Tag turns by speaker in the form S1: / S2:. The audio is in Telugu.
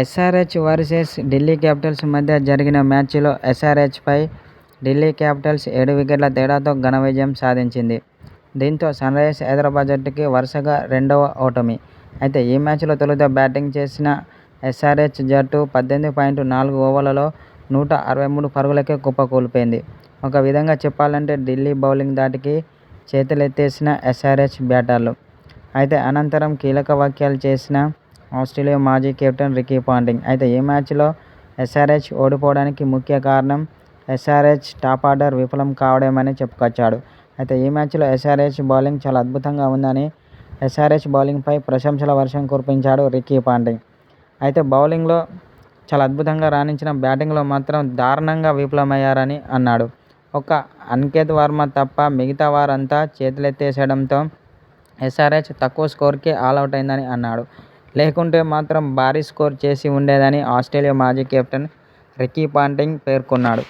S1: ఎస్ఆర్హెచ్ వర్సెస్ ఢిల్లీ క్యాపిటల్స్ మధ్య జరిగిన మ్యాచ్లో ఎస్ఆర్హెచ్పై ఢిల్లీ క్యాపిటల్స్ ఏడు వికెట్ల తేడాతో ఘన విజయం సాధించింది. దీంతో సన్రైజర్స్ హైదరాబాద్ జట్టుకి వరుసగా రెండవ ఓటమి. అయితే ఈ మ్యాచ్లో తొలుత బ్యాటింగ్ చేసిన ఎస్ఆర్హెచ్ జట్టు పద్దెనిమిది పాయింట్ నాలుగు ఓవర్లలో నూట అరవై మూడు పరుగులకే కుప్ప కోల్పోయింది ఒక విధంగా చెప్పాలంటే ఢిల్లీ బౌలింగ్ దాటికి చేతులెత్తేసిన ఎస్ఆర్హెచ్ బ్యాటర్లు. అయితే అనంతరం కీలక వ్యాఖ్యలు చేసిన ఆస్ట్రేలియా మాజీ కెప్టెన్ రికీ పాంటింగ్. అయితే ఈ మ్యాచ్లో ఎస్ఆర్హెచ్ ఓడిపోవడానికి ముఖ్య కారణం ఎస్ఆర్హెచ్ టాప్ ఆర్డర్ విఫలం కావడమని చెప్పుకొచ్చాడు. అయితే ఈ మ్యాచ్లో ఎస్ఆర్హెచ్ బౌలింగ్ చాలా అద్భుతంగా ఉందని ఎస్ఆర్హెచ్ బౌలింగ్పై ప్రశంసల వర్షం కురిపించాడు రికీ పాంటింగ్. అయితే బౌలింగ్లో చాలా అద్భుతంగా రాణించిన బ్యాటింగ్లో మాత్రం దారుణంగా విఫలమయ్యారని అన్నాడు. ఒక అనికేత్ వర్మ తప్ప మిగతా వారంతా చేతులెత్తేసేయడంతో ఎస్ఆర్హెచ్ తక్కువ స్కోరుకే ఆలౌటైందని అన్నాడు. లేకుంటే మాత్రం భారీ స్కోర్ చేసి ఉండేదని ఆస్ట్రేలియా మాజీ కెప్టెన్ రికీ పాంటింగ్ పేర్కొన్నాడు.